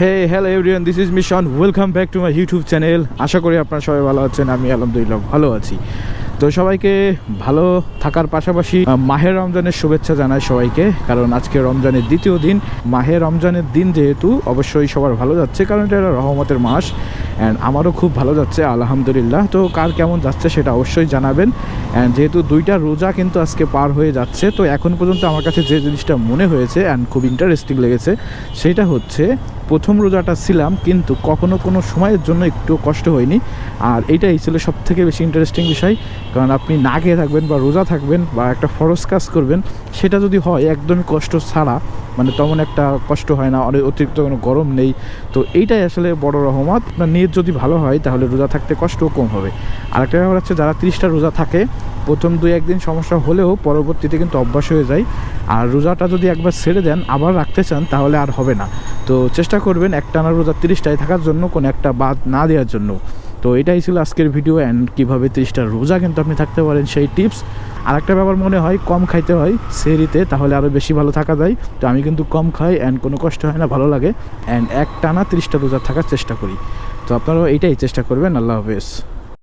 Hey hello everyone this is mission welcome back to my YouTube channel আশা করি আপনারা সবাই ভালো আছেন, আমি আলহামদুলিল্লাহ ভালো আছি। তো সবাইকে ভালো থাকার পাশাপাশি মাহের মাহে রমজানের শুভেচ্ছা জানাই সবাইকে, কারণ আজকে রমজানের দ্বিতীয় দিন। মাহের রমজানের দিন যেহেতু অবশ্যই সবার ভালো যাচ্ছে, কারণ এটা রহমতের মাস। অ্যান্ড আমারও খুব ভালো যাচ্ছে, আলহামদুলিল্লাহ। তো কার কেমন যাচ্ছে সেটা অবশ্যই জানাবেন। অ্যান্ড যেহেতু দুইটা রোজা কিন্তু আজকে পার হয়ে যাচ্ছে, তো এখন পর্যন্ত আমার কাছে যে জিনিসটা মনে হয়েছে অ্যান্ড খুব ইন্টারেস্টিং লেগেছে, সেটা হচ্ছে প্রথম রোজাটা ছিলাম, কিন্তু কখনো কোনো সময়ের জন্য একটু কষ্ট হয়নি। আর এইটাই ছিল সব থেকে বেশি ইন্টারেস্টিং বিষয়, কারণ আপনি না খেয়ে থাকবেন বা রোজা থাকবেন বা একটা ফরজ কাজ করবেন, সেটা যদি হয় একদমই কষ্ট ছাড়া মানে তেমন একটা কষ্ট হয় না অনেক অতিরিক্ত কোনো গরম নেই। তো এইটাই আসলে বড় রহমত। আপনার নিয়ত যদি ভালো হয়, তাহলে রোজা থাকতে কষ্টও কম হবে। আর একটা ব্যাপার হচ্ছে, যারা তিরিশটা রোজা থাকে, প্রথম দুই একদিন সমস্যা হলেও পরবর্তীতে কিন্তু অভ্যাস হয়ে যায়। আর রোজাটা যদি একবার ছেড়ে দেন, আবার রাখতে চান, তাহলে আর হবে না। তো চেষ্টা করবেন একটানা রোজা তিরিশটায় থাকার জন্য, কোনো একটা বাদ না দেওয়ার জন্য। তো এটাই ছিল আজকের ভিডিও অ্যান্ড কীভাবে তিরিশটা রোজা কিন্তু আপনি থাকতে পারেন সেই টিপস আর একটা ব্যাপার মনে হয়, কম খাইতে হয় সেরিতে তাহলে আরও বেশি ভালো থাকা যায়। তো আমি কিন্তু কম খাই অ্যান্ড কোনো কষ্ট হয় না, ভালো লাগে। অ্যান্ড এক টানা তিরিশটা রোজা থাকার চেষ্টা করি। তো আপনারাও এইটাই চেষ্টা করবেন, আল্লাহ হাফেজ।